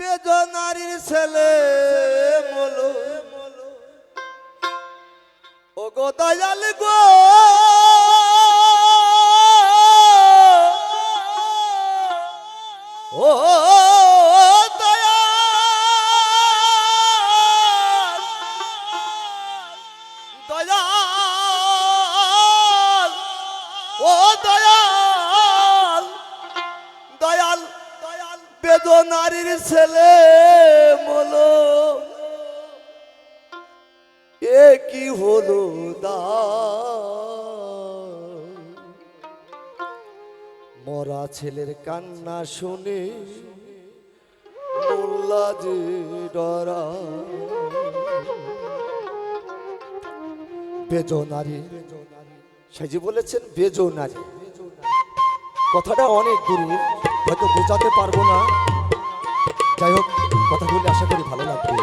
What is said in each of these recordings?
বেদনারির ছেলে মলো। ও গো দয়াল গো। ও বেদনারির ছেলে মলো এ কি হলো দা? মরা ছেলের কান্না শুনে মোল্লা যে ডরা। বেজনারি সে যে বলেছেন বেজনারি কথাটা অনেক দূরের হয়তো বোঝাতে পারব না। যাই হোক কথাগুলি আশা করি ভালো লাগবে।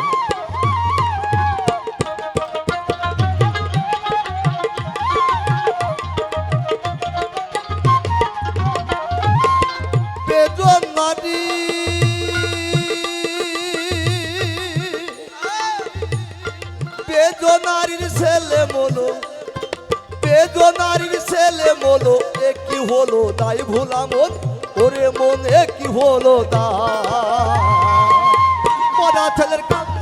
বেদনারির হলো তাই ভোলা মন? ওরে মন, এ কি হলো তা ছেলের কান্না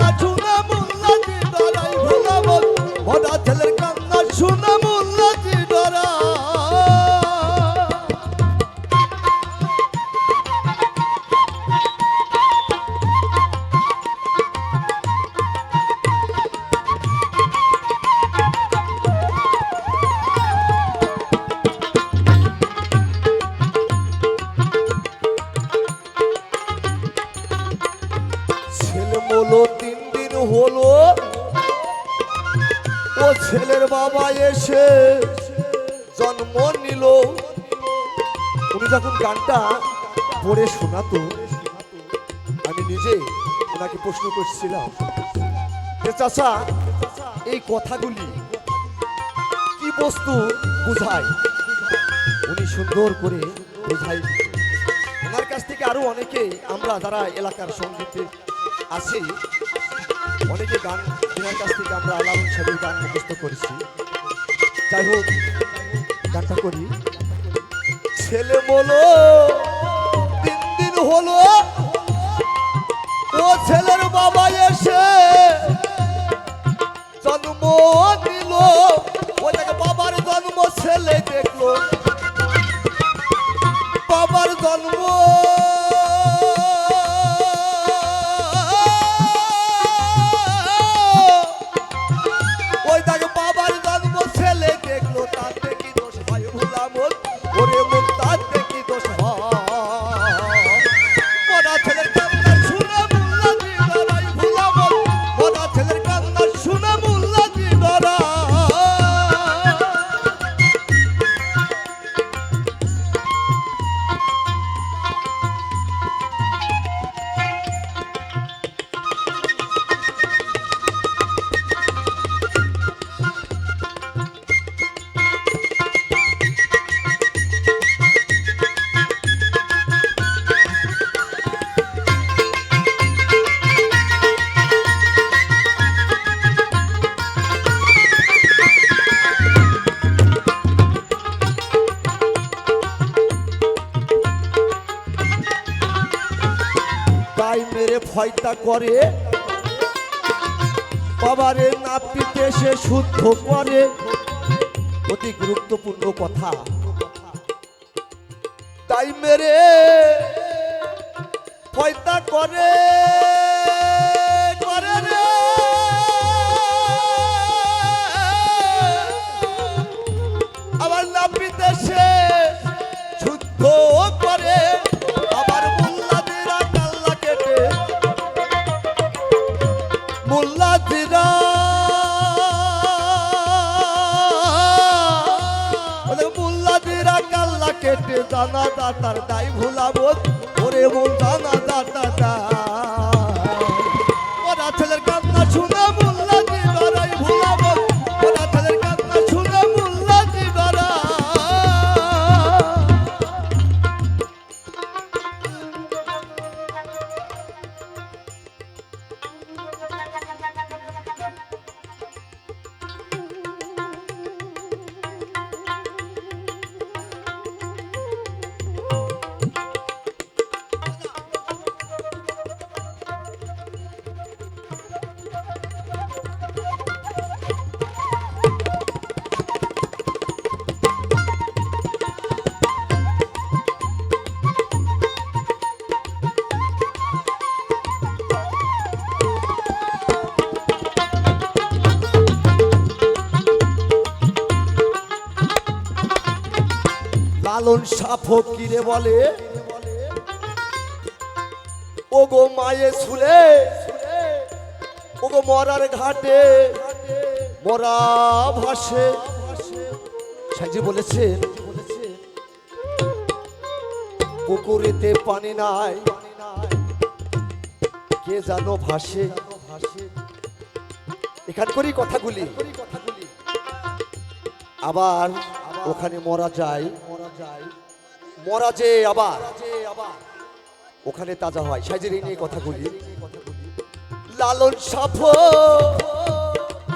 মলো তিন দিন হলো। ও ছেলের বাবা এসে জন্ম নিল। উনি যখন গানটা পড়ে শোনাতো, আমি নিজে ওনাকে প্রশ্ন করছিলাম যে, চাচা, এই কথাগুলি কি বস্তু বুঝায়? উনি সুন্দর করে বোঝাই ওনার কাছ থেকে আরও অনেকে আমরা যারা এলাকার সঙ্গীতে আছি। অনেকে গান তোমার কাছ থেকে আমরা আলাম সাহেবের গান মুখস্থ করেছি। যাই হোক, গানটা করি। ছেলে বলো তাই মেরে ফয়তা করে। বাবারে নাপিতে সে শুদ্ধ করে। অতি গুরুত্বপূর্ণ কথা। তাই মেরে দাতার দাই ভুলাবো ওরে মন দানা দাতা লালন শাহ ফকিরে বলে। ও গো মায়ে শুলে ও গো মরার ঘাটে, মরা ভাসে। সাজি বলেছেন পুকুরেতে পানি নাই, কে জানো ভাসে। এখান করেই কথাগুলি। আবার ওখানে মরা যায়। মরা যে আবার। ওখানে তাজা হয়। সাইজের এই নিয়ে কথাগুলি লালন সাফ,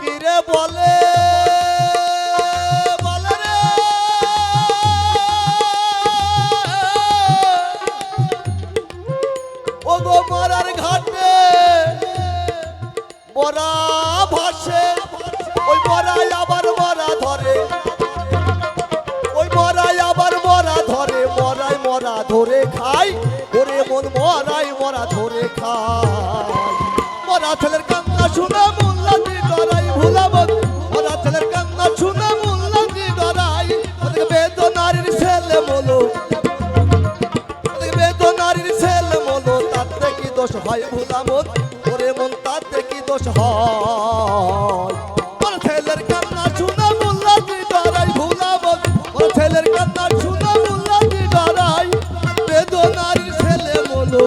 কিরে বলে? বলে মরার ঘাটে মরা ভাসে, ওই মরাই আবার মরা ধরে। খাই। ওরে মন মরাই, মরা ধরে খাই। মরা ছেলের কান্না শুনে মোল্লাদি ডরাই ভুলাব মরা ছেলের কান্না শুনে ডরাই ওদের বেদনারির ছেলে বলো বেদনারির ছেলে বলো তাতে কি দোষ হয় ভুলামত ওরে মন, তাতে কি দোষ হয়? বলো।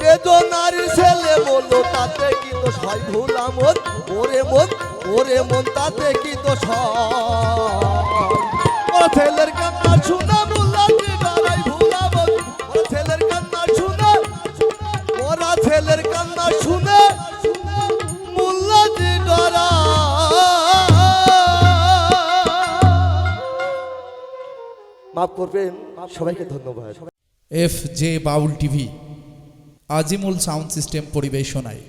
বেদনার ছেলে বলো, তাতে কি দোষ হয় ভুলামত ওরে মন ওরে মন, তাতে কি তো সয় ছেলের কান্না শুনা মোল্লাদি মাফ করবেন সবাইকে ধন্যবাদ। F J Baul TV Azimul sound system পরিবেশনায়।